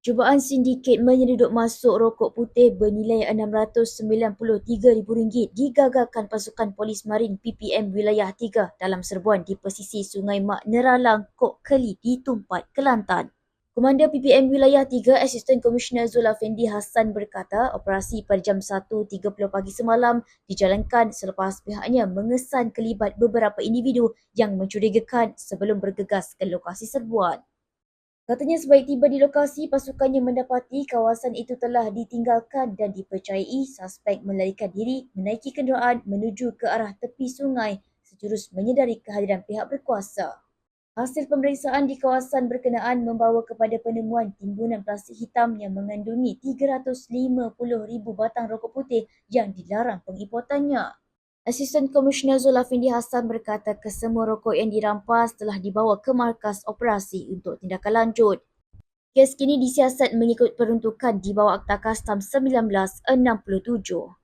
Cubaan sindiket menyeruduk masuk rokok putih bernilai RM693,000 digagalkan pasukan polis marin PPM Wilayah 3 dalam serbuan di pesisir Sungai Mak Neralang, Kok Keli di Tumpat, Kelantan. Komander PPM Wilayah 3 Asisten Komisioner Zul Afendi Hassan berkata operasi pada jam 1.30 pagi semalam dijalankan selepas pihaknya mengesan kelibat beberapa individu yang mencurigakan sebelum bergegas ke lokasi serbuan. Katanya sebaik tiba di lokasi, pasukannya mendapati kawasan itu telah ditinggalkan dan dipercayai suspek melarikan diri menaiki kenderaan menuju ke arah tepi sungai sejurus menyedari kehadiran pihak berkuasa. Hasil pemeriksaan di kawasan berkenaan membawa kepada penemuan timbunan plastik hitam yang mengandungi 350,000 batang rokok putih yang dilarang pengimportannya. Asisten Komisioner Zul Afindi Hassan berkata kesemua rokok yang dirampas telah dibawa ke markas operasi untuk tindakan lanjut. Kes kini disiasat mengikut peruntukan di bawah Akta Kastam 1967.